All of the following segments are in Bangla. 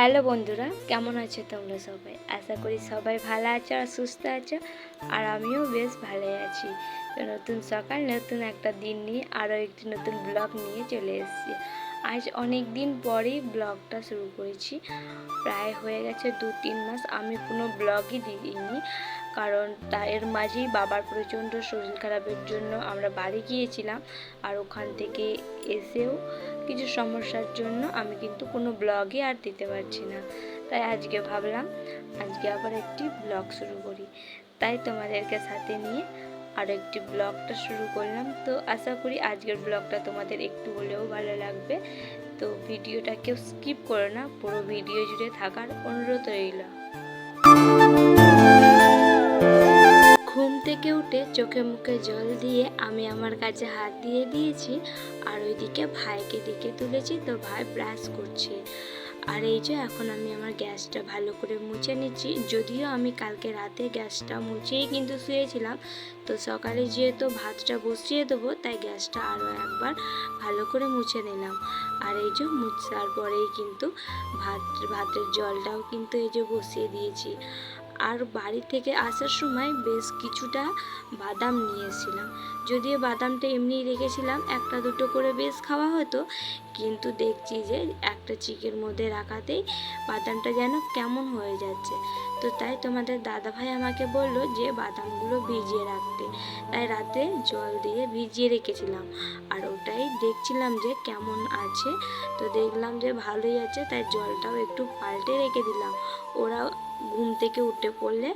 হ্যালো বন্ধুরা, কেমন আছো তোমরা সবাই? আশা করি সবাই ভালো আছো আর সুস্থ আছো, আর আমিও বেশ ভালোই আছি। নতুন সকাল, নতুন একটা দিন নিয়ে আরও একটি নতুন ব্লগ নিয়ে চলে এসেছি। আজ অনেক দিন পরেই ব্লগটা শুরু করেছি। প্রায় হয়ে গেছে দু তিন মাস, আমি কোনো ব্লগই দিইনি। কারণ তা এর মাঝেই বাবার প্রচণ্ড শরীর খারাপের জন্য আমরা বাড়ি গিয়েছিলাম আর ওখান থেকে এসেও কিছু সমস্যার জন্য আমি কিন্তু কোনো ব্লগে আর দিতে পারছি না। তাই আজকে ভাবলাম, আজকে আবার একটি ব্লগ শুরু করি। তাই তোমাদেরকে সাথে নিয়ে আরও একটি ব্লগটা শুরু করলাম। তো আশা করি আজকের ব্লগটা তোমাদের একটু হলেও ভালো লাগবে। তো ভিডিওটা কেউ স্কিপ করো না, পুরো ভিডিও জুড়ে থাকার অনুরোধ রইল। থেকে উঠে চোখে মুখে জল দিয়ে আমি আমার কাছে হাত দিয়ে দিয়েছি আর ওইদিকে ভাইকে দিকে তুলেছি তো ভাই ব্রাশ করছে। আর এই যে এখন আমি আমার গ্যাসটা ভালো করে মুছে নিচ্ছি। যদিও আমি কালকে রাতে গ্যাসটা মুছেই কিন্তু শুয়েছিলাম। তো সকালে যেহেতু ভাতটা বসিয়ে দেবো, তাই গ্যাসটা আরও একবার ভালো করে মুছে নিলাম। আর এই যে মুছার পরেই কিন্তু ভাত, ভাতের জলটাও কিন্তু এই যে বসিয়ে দিয়েছি। আর বাড়ি থেকে আসার সময় বেশ কিছুটা বাদাম নিয়ে এসেছিলাম যদিও বাদামটা এমনি রেখেছিলাম, একটা দুটো করে বেশ খাওয়া হতো, কিন্তু দেখছি যে একটা চিকের মধ্যে রাখাতেই বাদামটা যেন কেমন হয়ে যাচ্ছে। তো তাই তোমাদের দাদা ভাই আমাকে বলল যে বাদামগুলো ভিজিয়ে রাখতে। তাই রাতে জল দিয়ে ভিজিয়ে রেখেছিলাম। আর ওটাই দেখছিলাম যে কেমন আছে, তো দেখলাম যে ভালোই আছে, তাই জলটাও একটু পাল্টে রেখে দিলাম। ওরা ঘুম থেকে উঠে পড়লে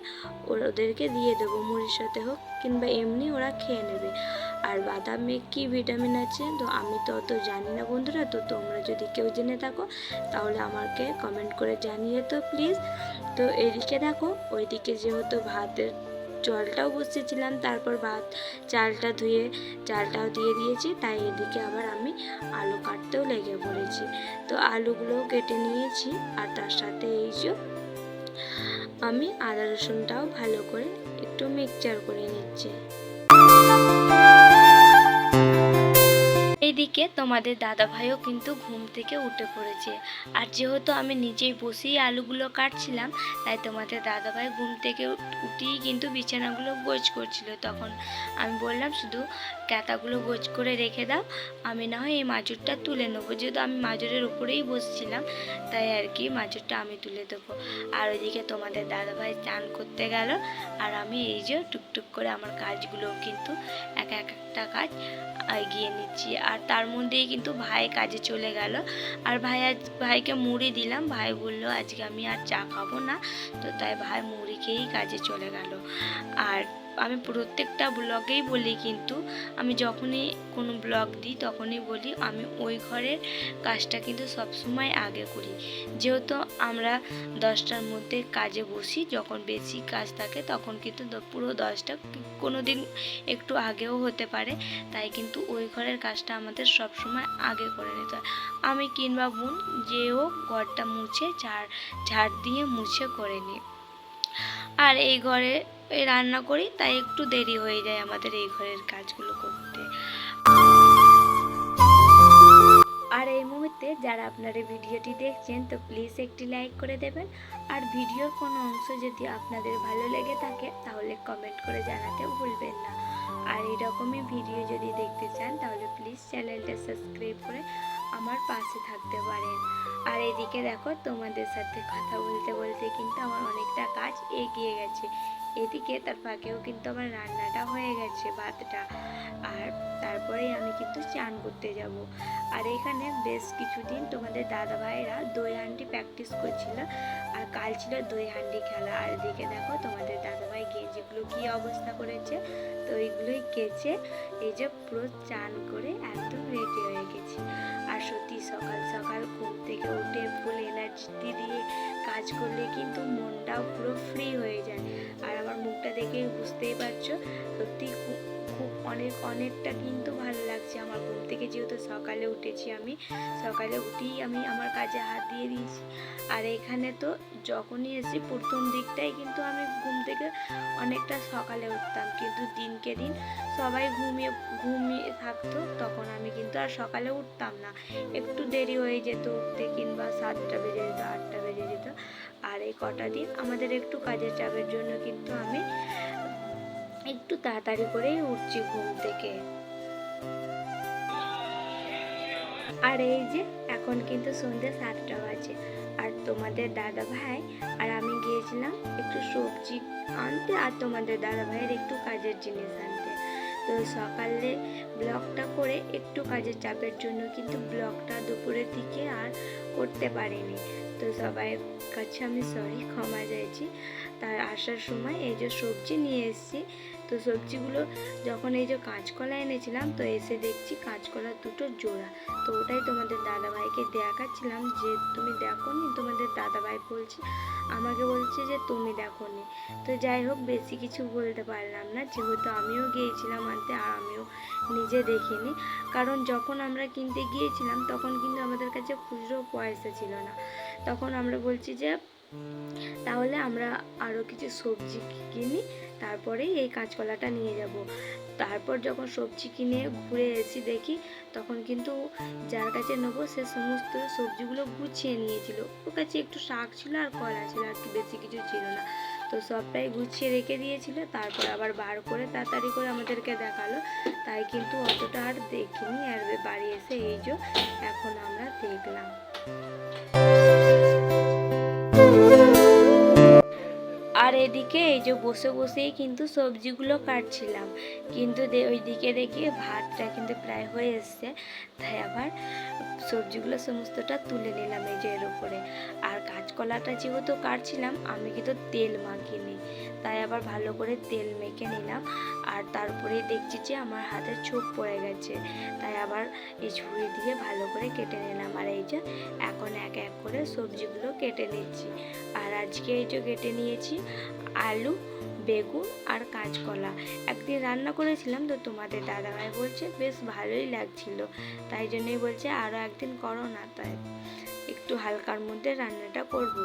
ওদেরকে দিয়ে দেবো মুড়ির সাথে হোক কিংবা এমনি ওরা খেয়ে নেবে। আর বাদামে কি ভিটামিন আছে? তো আমি তো অত জানি না বন্ধুরা, তো তোমরা যদি কেউ জেনে থাকো তাহলে আমাকে কমেন্ট করে জানিয়ে তো প্লিজ তো এদিকে দেখো, ওইদিকে যেহেতু ভাতের জলটাও বসিয়েছিলাম, তারপর ভাত চালটা ধুয়ে, চালটাও দিয়ে দিয়েছি, তাই এদিকে আবার আমি আলু কাটতেও লেগে পড়েছি। তো আলুগুলোও কেটে নিয়েছি, আর তার সাথে এই যে আমি আদা রসুনটাও ভালো করে একটু মিক্সচার করে নিচ্ছি। এইদিকে তোমাদের দাদা ভাইও কিন্তু ঘুম থেকে উঠে পড়েছে। আর যেহেতু আমি নিজেই বসেই আলুগুলো কাটছিলাম, তাই তোমাদের দাদা ভাই ঘুম থেকে উঠেই কিন্তু বিছানাগুলো গোছ করছিল। তখন আমি বললাম, শুধু ক্যাতাগুলো গোছ করে রেখে দাও। আমি না হয় এই মাজুরটা তুলে নেব। যেহেতু আমি মাজুরের উপরেই বসছিলাম, তাই আর কি মাজুরটা আমি তুলে দেবো। আর ওইদিকে তোমাদের দাদাভাই চান করতে গেল। আর আমি এই যে টুকটুক করে আমার কাজগুলো কিন্তু এক এক একটা কাজ এগিয়ে নিচ্ছি। আর তার মধ্যেই কিন্তু ভাই কাজে চলে গেল। আর ভাই আজ, ভাইকে মুড়ি দিলাম। ভাই বলল, আজকে আমি আর চা খাব না। তো তাই ভাই মুড়ি খেয়েই কাজে চলে গেল। আর আমি প্রত্যেকটা ব্লগেই বলি কিন্তু, আমি যখনই কোনো ব্লগ দিই তখনই বলি আমি ওই ঘরের কাজটা কিন্তু সবসময় আগে করি। যেহেতু আমরা দশটার মধ্যে কাজে বসি, যখন বেশি কাজ থাকে তখন কিন্তু পুরো দশটা কোনো দিন একটু আগেও হতে পারে। তাই কিন্তু ওই ঘরের কাজটা আমাদের সব সময় আগে করে নিতে হয়। আমি কিংবা বোন যেও ঘরটা মুছে ঝাড় ঝাড় দিয়ে মুছে করে নিই। আর এই ঘরে রান্না করি, তাই একটু দেরি হয়ে যায় আমাদের এই ঘরের কাজগুলো করতে। আর এই মুহূর্তে যারা আপনারা ভিডিওটি দেখছেন, তো প্লিজ একটি লাইক করে দেবেন। আর ভিডিওর কোনো অংশ যদি আপনাদের ভালো লেগে থাকে, তাহলে কমেন্ট করে জানাতেও ভুলবেন না। আর এরকমই ভিডিও যদি দেখতে চান, তাহলে প্লিজ চ্যানেলটা সাবস্ক্রাইব করে আমার পাশে থাকতে পারেন আর এদিকে দেখো তোমাদের সাথে কথা বলতে বলতে কিন্তু আমার অনেকটা কাজ এগিয়ে গেছে। এদিকে তার ফাঁকেও কিন্তু আমার রান্নাটা হয়ে গেছে ভাতটা। আর তারপরেই আমি কিন্তু চান করতে যাব। আর এখানে বেশ কিছুদিন তোমাদের দাদা ভাইয়েরা দই হান্ডি প্র্যাকটিস করছিল। আর কাল ছিল দই হান্ডি খেলা। আর এদিকে দেখো তোমাদের দাদা ভাই গেঞ্জিগুলো কি অবস্থা করেছে? তো ওইগুলোই কেচে এই যে পুরো চান করে একদম রেডি হয়ে কাজ করলে কিন্তু মনটাও পুরো ফ্রি হয়ে যায়। আর আমার মুখটা দেখে বুঝতেই পারছ, সত্যি খুব অনেক, অনেকটা কিন্তু ভালো লাগছে আমার ঘুম থেকে, যেহেতু সকালে উঠেছি আমি। সকালে উঠেই আমি আমার কাজে হাত দিয়ে দিয়েছি। আর এখানে তো যখনই এসেছি, প্রথম দিকটাই কিন্তু আমি ঘুম থেকে অনেকটা সকালে উঠতাম। কিন্তু দিনকে দিন সবাই ঘুমিয়ে ঘুমিয়ে থাকতো, তখন আমি কিন্তু আর সকালে উঠতাম না। একটু দেরি হয়ে যেত উঠতে, কিংবা সাতটা বেজে যেত, আটটা বেজে যেত। আর এই কটা দিন আমাদের একটু কাজের চাপের জন্য কিন্তু আমি একটু তাড়াতাড়ি করেই উঠছি ঘুম থেকে। আর এই যে, এখন কিন্তু সন্ধ্যে সাতটা বাজে। আর তোমাদের দাদা ভাই আর আমি গিয়েছিলাম একটু সবজি আনতে, আর তোমাদের দাদা ভাইয়ের একটু কাজের জিনিস আনতে। তো সকালে ব্লগটা করে একটু কাজের চাপের জন্য, কিন্তু ব্লগটা দুপুরের দিকে আর করতে পারিনি। তো সবাই কাছে আমি সরি ক্ষমা চাইছি। তার আসার সময় এই যে সবজি নিয়ে এসেছি, তো সবজিগুলো যখন এই যে কাঁচকলা এনেছিলাম, তো এসে দেখছি কাঁচকলা দুটো জোড়া। তো ওটাই তোমাদের দাদাভাইকে দেখাচ্ছিলাম যে তুমি দেখো নি তোমাদের দাদাভাই বলছে, আমাকে বলছে যে তুমি দেখো নি তো যাই হোক, বেশি কিছু বলতে পারলাম না, যেহেতু আমিও গিয়েছিলাম আনতে, আর আমিও নিজে দেখিনি। কারণ যখন আমরা কিনতে গিয়েছিলাম, তখন কিন্তু আমাদের কাছে খুচরো পয়সা ছিল না। তখন আমরা বলছি যে, তাহলে আমরা আরও কিছু সবজি কিনি, তারপরেই এই কাঁচকলাটা নিয়ে যাব। তারপর যখন সবজি কিনে ঘুরে এসে দেখি, তখন কিন্তু যার কাছে নেব, সে সমস্ত সবজিগুলো গুছিয়ে নিয়েছিল। ওর কাছে একটু শাক ছিল আর কলা ছিল, আর বেশি কিছু ছিল না। তো সবটাই গুছিয়ে রেখে দিয়েছিল, তারপর আবার বার করে তাড়াতাড়ি করে আমাদেরকে দেখাল। তাই কিন্তু অতটা আর দেখিনি, আর বাড়ি এসে এই যে এখন আমরা দেখলাম। আর এদিকে এই যে বসে বসেই কিন্তু সবজিগুলো কাটছিলাম। কিন্তু ওইদিকে দেখি ভাতটা কিন্তু প্রায় হয়ে এসছে। তাই আবার সবজিগুলো সমস্তটা তুলে নিলাম এই যে এর উপরে। আর কাঁচকলাটা যেহেতু কাটছিলাম, আমি কিন্তু তেল মাখিনি। তাই আবার ভালো করে তেল মেখে নিলাম। আর তারপরে দেখছি যে আমার হাতে ছোপ পড়ে গেছে। তাই আবার এই ছুরি দিয়ে ভালো করে কেটে নিলাম। আর এই যে এখন এক এক করে সবজিগুলো কেটে নিচ্ছি। আর আজকে এই যে কেটে নিয়েছি আলু, বেগুন আর কাঁচকলা। একদিন রান্না করেছিলাম তো তোমাদের দাদাভাই বলছে, বেশ ভালোই লাগছিল। তাই জন্যই বলছে আরও একদিন করো না। তাই একটু হালকার মধ্যে রান্নাটা করব।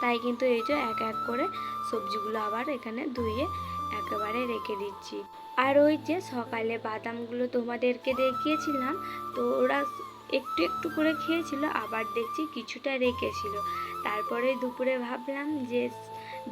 তাই কিন্তু এই যে এক এক করে সবজিগুলো আবার এখানে ধুয়ে একেবারে রেখে দিচ্ছি। আর ওই যে সকালে বাদামগুলো তোমাদেরকে দেখিয়েছিলাম, তো ওরা একটু একটু করে খেয়েছিল, আবার দেখছি কিছুটা রেখেছিল। তারপরে দুপুরে ভাবলাম যে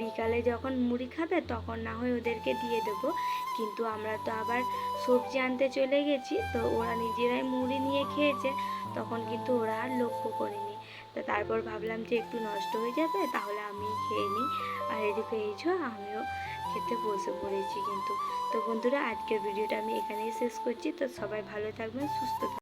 বিকালে যখন মুড়ি খাবে তখন না হয় ওদেরকে দিয়ে দেবো। কিন্তু আমরা তো আবার সবজি আনতে চলে গেছি, তো ওরা নিজেরাই মুড়ি খেয়েছে, তখন কিন্তু ওরা আর লক্ষ্য করেনি। তো তারপর ভাবলাম যে একটু নষ্ট হয়ে যাবে, তাহলে আমি খেয়ে নিই। আর এদিকে এই আমিও খেতে বসে পড়েছি কিন্তু। তো বন্ধুরা, আজকের ভিডিওটা আমি এখানেই শেষ করছি। তো সবাই ভালো থাকবেন, সুস্থ থাকবেন।